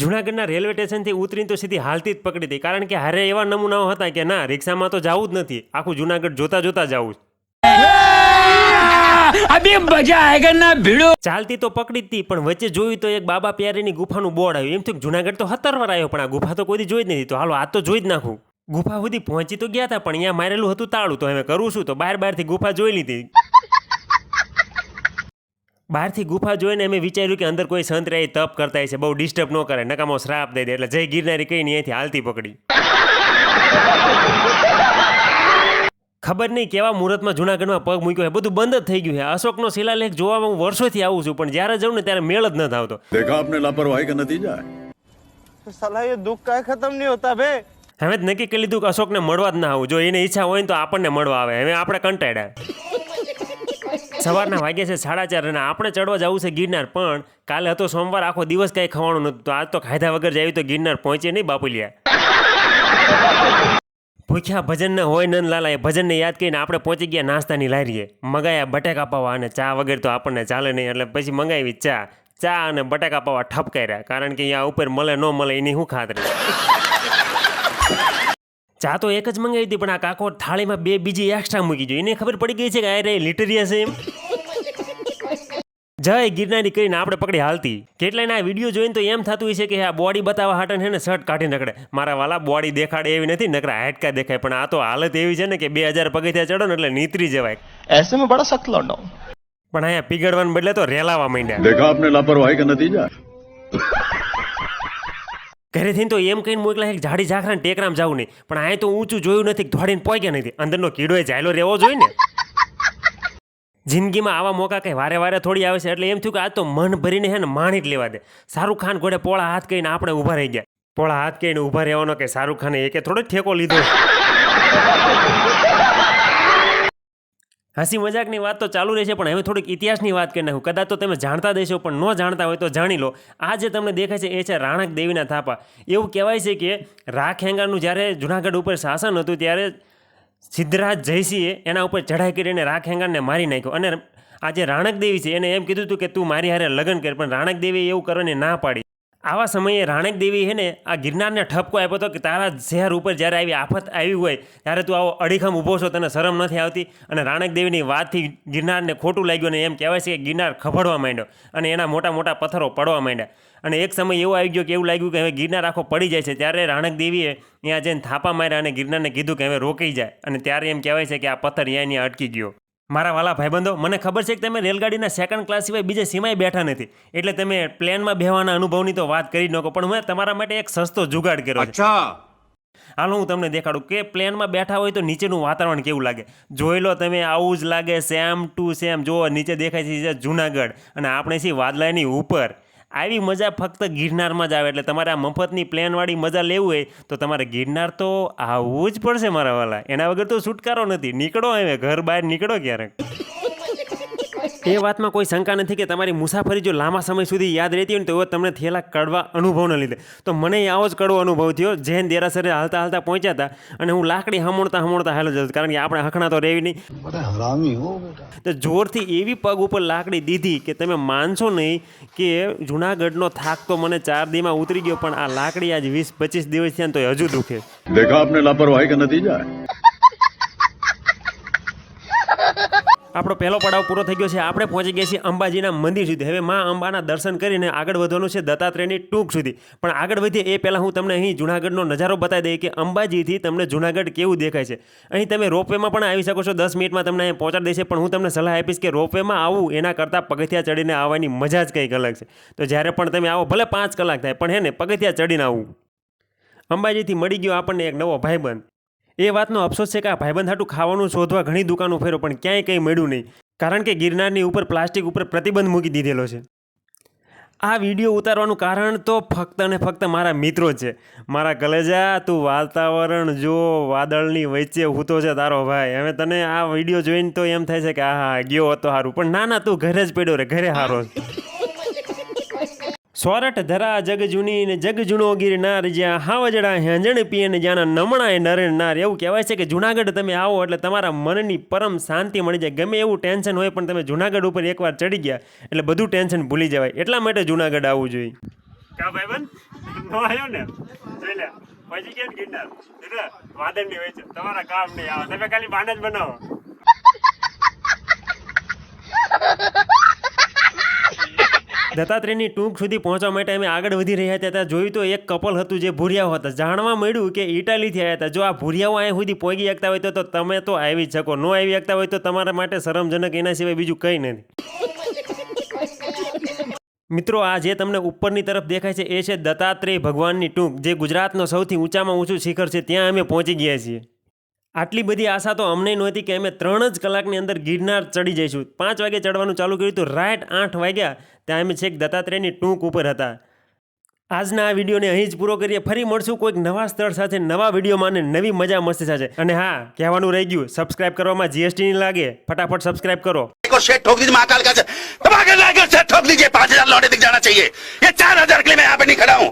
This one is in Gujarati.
જૂનાગઢના રેલવે સ્ટેશનથી ઉતરીને તો સીધી હાલતી જ પકડી હતી. કારણ કે હારે એવા નમૂનાઓ હતા કે ના રિક્ષામાં તો જવું જ નથી. આખું જૂનાગઢ જોતા જોતા જવું ચાલતી તો પકડી હતી પણ વચ્ચે જોયું તો એક બાબા પ્યારેની ગુફાનું બોર્ડ આવ્યું. એમ થયું જુનાગઢ તો હતરવાર આવ્યો પણ આ ગુફા તો કોઈ જોઈ જ નથી. તો હાલો આ તો જોઈ જ નાખું. ગુફા સુધી પહોંચી તો ગયા હતા પણ અહીંયા મારેલું હતું તાળું. તો હવે કરું છું તો બહાર બારથી ગુફા જોઈ લીધી. બહારથી ગુફા જોઈને અમે વિચાર્યું કે અંદર કોઈ સંત રહે તપ કરતા છે બહુ ડિસ્ટર્બ ન કરે નકામો શ્રાપ દઈ દે એટલે જય ગિરનારી કઈ અહીંથી હાલતી પકડી. ખબર નહીં કેવા મુહૂર્તમાં જુનાગઢમાં પગ મૂક્યો છે. બધું બંધ જ થઈ ગયું છે. અશોકનો શિલાલેખ જોવામાં હું વર્ષોથી આવું છું પણ જ્યારે જાઉં ને ત્યારે મેળ જ ન આવતો દેખા આપને લાપરવાહી કે નથી જાય? સલાહ દુઃખ કાંઈ ખતમ નહીં હોતા ભે. હવે જ નક્કી કરી લીધું કે અશોકને મળવા જ ના આવું. જો એની ઈચ્છા હોય તો આપણને મળવા આવે. હવે આપણે કંટાળ્યા. સવારના વાગ્યા છે, સાડા ચાર અને આપણે ચડવા જવું છે ગિરનાર, પણ કાલે હતો સોમવાર, આખો દિવસ કાંઈ ખાવાનું નહોતું. તો આજ તો ખાધા વગર જાય તો ગિરનાર પહોંચે નહીં બાપુલિયા. ભૂખ્યા ભજનને હોય નન લાલા એ ભજનને યાદ કરીને આપણે પહોંચી ગયા નાસ્તાની લારીએ. મગાયા બટાકા પાવા અને ચા વગર તો આપણને ચાલે નહીં, એટલે પછી મંગાવી ચા. ચા અને બટાકા પાવા ઠપકાર્યા, કારણ કે અહીંયા ઉપર મળે ન મળે એની શું ખાતરી. ચા તો એક જ મંગાવી હતી પણ આ કાકો થાળીમાં બે બીજી એક્સ્ટ્રા મૂકી જોઈએ એને ખબર પડી ગઈ છે કે આ રે લીટરિયા છે એમ. જય ગિરનારી કરીને આપણે પકડી હાલતી. કેટલાયના આ વીડિયો જોઈને તો એમ થતું છે કે આ બોડી બતાવવા હાટન છે ને શર્ટ કાઢી નકળે. મારા વાલા બોડી દેખાડે એવી નથી નકરા હાટકા દેખાય. પણ આ તો હાલત એવી છે ને કે બે હજાર પગથિયા ચડો ને એટલે નીતરી જવાય. એસે મેં બડા સખલો પણ અહીંયા પીગળવાને બદલે તો રેલાવા માંડ્યા. દેખા આપને લાપરવાહી કે નતીજા ઘરેથી તો એમ કહીને મોકલા એક જાડી ઝાખરાને ટેકરામ જવું નહીં. પણ આ તો ઊંચું જોયું નથી ધોડીને પહોંચ્યા નથી. અંદરનો કીડો જાયલો રહેવો જોઈએ ને. જિંદગીમાં આવા મોકા કંઈ વારે વારે થોડી આવે છે, એટલે એમ થયું કે આ તો મન ભરીને હે ને માણી જ લેવા દે. શાહરૂખ ખાન ઘોડે પોળા હાથ કહીને આપણે ઊભા રહી ગયા. પોળા હાથ કહીને ઊભા રહેવાનો કે શાહરૂખ ખાને એકે થોડો ઠેકો લીધો. હસી મજાકની વાત તો ચાલુ રહેશે, પણ હવે થોડીક ઇતિહાસની વાત કરી નાખું. કદાચ તો તમે જાણતા દેશો, પણ ન જાણતા હોય તો જાણી લો. આ જે તમને દેખાય છે, એ છે રાણક દેવીના થાપા. એવું કહેવાય છે કે રાખેંગાનું જ્યારે જુનાગઢ ઉપર શાસન હતું, ત્યારે સિદ્ધરાજ જયસિંહે એના ઉપર ચઢાઈ કરીને રાખેંગાને મારી નાખ્યો. અને આ જે રાણક દેવી છે, એને એમ કીધું હતું કે તું મારી હારે લગ્ન કર, પણ રાણક દેવીએ એવું કરવાની ના પાડી. આવા સમયે રાણક દેવી હે ને, આ ગિરનારને ઠપકો આપ્યો હતો કે તારા શહેર ઉપર જ્યારે આવી આફત આવી હોય, ત્યારે તું આવો અડીખમ ઊભો છો, તને શરમ નથી આવતી. અને રાણક દેવીની વાતથી ગિરનારને ખોટું લાગ્યું અને એમ કહેવાય છે કે ગિરનાર ખભડવા માંડ્યો અને એના મોટા મોટા પથ્થરો પડવા માંડ્યા. અને એક સમય એવો આવી ગયો કે એવું લાગ્યું કે હવે ગિરનાર આખો પડી જાય છે, ત્યારે રાણક દેવીએ ત્યાં જઈને થાપા માર્યા અને ગિરનારને કીધું કે હવે રોકી જાય અને ત્યારે એમ કહેવાય છે કે આ પથ્થર અહીંયા અટકી ગયો. મારા વાલા ભાઈબંધો મને ખબર છે કે તમે રેલગાડીના સેકન્ડ ક્લાસ સિવાય બીજે સીમાય બેઠા નથી. એટલે તમે પ્લેનમાં બેહવાના અનુભવની તો વાત કરી જ નકો પણ મેં તમારા માટે એક સસ્તો જુગાડ કર્યો છે. હાલો હું તમને દેખાડું કે પ્લેનમાં બેઠા હોય તો નીચેનું વાતાવરણ કેવું લાગે? જોઈ લો તમે આવું જ લાગે સેમ ટુ સેમ જો નીચે દેખાય છે જુનાગઢ. અને આપણે છીએ વાદલાની ઉપર. આવી મજા ફક્ત ગિરનારમાં જ આવે એટલે તમારે આ મફતની પ્લેનવાળી મજા લેવું હોય તો તમારે ગિરનાર તો આવવું જ પડશે મારા વાલા. એના વગર તો છુટકારો નથી. નીકળો હવે, ઘર બહાર નીકળો ક્યારેક. એ વાતમાં કોઈ શંકા નથી કે તમારી મુસાફરી જો લાંબા સમય સુધી યાદ રહેતી હોય ને તો તમને થયેલા કડવા અનુભવને લીધે. તો મને આવો જ કડવો અનુભવ થયો. જૈન દેરાસરે હાલતા હાલતા પહોંચ્યા હતા અને હું લાકડી હમણતા હમોણતા હાલ જતો કારણ કે આપણે હખણા તો રહેવી નહીં. તો જોરથી એવી પગ ઉપર લાકડી દીધી કે તમે માનશો નહીં કે જુનાગઢનો થાક તો મને ચાર દીમાં ઉતરી ગયો પણ આ લાકડી આજ વીસ પચીસ દિવસ થયા તો હજુ દુખે. દેખા આપને લાપરવાહી કે નતીજા આપણો પહેલો પડાવ પૂરો થઈ ગયો છે. આપણે પહોંચી ગયા છીએ અંબાજીના મંદિર સુધી. હવે મા અંબાના દર્શન કરીને આગળ વધવાનું છે દત્તાત્રેયની ટૂંક સુધી. પણ આગળ વધીએ એ પહેલાં હું તમને અહીં જુનાગઢનો નજારો બતાવી દઈએ કે અંબાજીથી તમને જુનાગઢ કેવું દેખાય છે. અહીં તમે રોપવેમાં પણ આવી શકો છો. દસ મિનિટમાં તમને અહીં પહોંચાડી દેશે પણ હું તમને સલાહ આપીશ કે રોપવેમાં આવું, એના કરતાં પગથિયા ચડીને આવવાની મજા જ કંઈક અલગ છે. તો જ્યારે પણ તમે આવો, ભલે પાંચ કલાક થાય, પણ હે ને, પગથિયા ચડીને આવવું અંબાજીથી મળી ગયો આપણને એક નવો ભાઈબંધ. એ વાતનો અફસોસ છે કે આ ભાઈબંધ હાટું ખાવાનું શોધવા ઘણી દુકાનો ફેરો, પણ ક્યાંય કંઈ મળ્યું નહીં. કારણ કે ગિરનારની ઉપર પ્લાસ્ટિક ઉપર પ્રતિબંધ મૂકી દીધેલો છે. આ વીડિયો ઉતારવાનું કારણ તો ફક્ત અને ફક્ત મારા મિત્રો છે. મારા કલેજા, તું વાતાવરણ જો, વાદળની વચ્ચે હૂતો છે તારો ભાઈ. હવે તને આ વીડિયો જોઈને તો એમ થાય છે કે આ હા ગયો હતો સારું પણ ના ના, તું ઘરે જ પડ્યો રે, ઘરે હારો. સોરઠ ધરા જગ જૂની ને જગ જૂનો ગિરનાર જ્યાં હાવજડા હેંજણ પીએ ને જ્યાંના નમણાય નરે નાર. એવું કહેવાય છે કે જુનાગઢ તમે આવો એટલે તમારા મનની પરમ શાંતિ મળી જાય. ગમે એવું ટેન્શન હોય પણ તમે જુનાગઢ ઉપર એકવાર ચડી ગયા એટલે બધું ટેન્શન ભૂલી જવાય. એટલા માટે જુનાગઢ આવવું જોઈએ. કા ભાઈબંધ? નો આવ્યો ને? જોઈ લે પછી કેમ ગિરનાર. વાદળની હોય છે તમારા કામ નહીં આવે. તમે ખાલી બાંડ જ બનાવો. દત્તાત્રેયની ટૂંક સુધી પહોંચવા માટે અમે આગળ વધી રહ્યા હતા, ત્યાં જોયું તો એક કપલ હતું જે ભૂરિયાઓ હતા. જાણવા મળ્યું કે ઇટાલીથી આવ્યા હતા. જો આ ભૂરિયાઓ અહીંયા સુધી પહોંચી શકતા હોય તો તો તમે તો આવી જ શકો. ન આવી શકતા હોય તો તમારા માટે શરમજનક, એના સિવાય બીજું કંઈ નથી. મિત્રો, આ જે તમને ઉપરની તરફ દેખાય છે, એ છે દત્તાત્રેય ભગવાનની ટૂંક, જે ગુજરાતનો સૌથી ઊંચામાં ઊંચું શિખર છે, ત્યાં અમે પહોંચી ગયા છીએ. આટલી બધી આશા તો અમને નહોતી કે અમે ત્રણ જ કલાકની અંદર ગિરનાર ચડી જઈશું પાંચ વાગે ચડવાનું ચાલુ કર્યું તો રાઈટ આઠ વાગ્યા ત્યાં અમે છેક દત્તાત્રેયની ટૂંક ઉપર હતા આજના આ વિડીયોને અહીં જ પૂરો કરીએ ફરી મળશું કોઈક નવા સ્થળ સાથે નવા વિડીયોમાં અને નવી મજા મસ્તી સાથે અને હા કહેવાનું રહી ગયું સબસ્ક્રાઇબ કરવામાં જીએસટી નહીં લાગે ફટાફટ સબસ્ક્રાઇબ કરો को शेट ठोक दीजिए महाकाल का दबा के लाकर शेट ठोक दीजिए पांच हजार लौटे दिख जाना चाहिए ये चार हजार के लिए मैं यहाँ पे नहीं खड़ा हूँ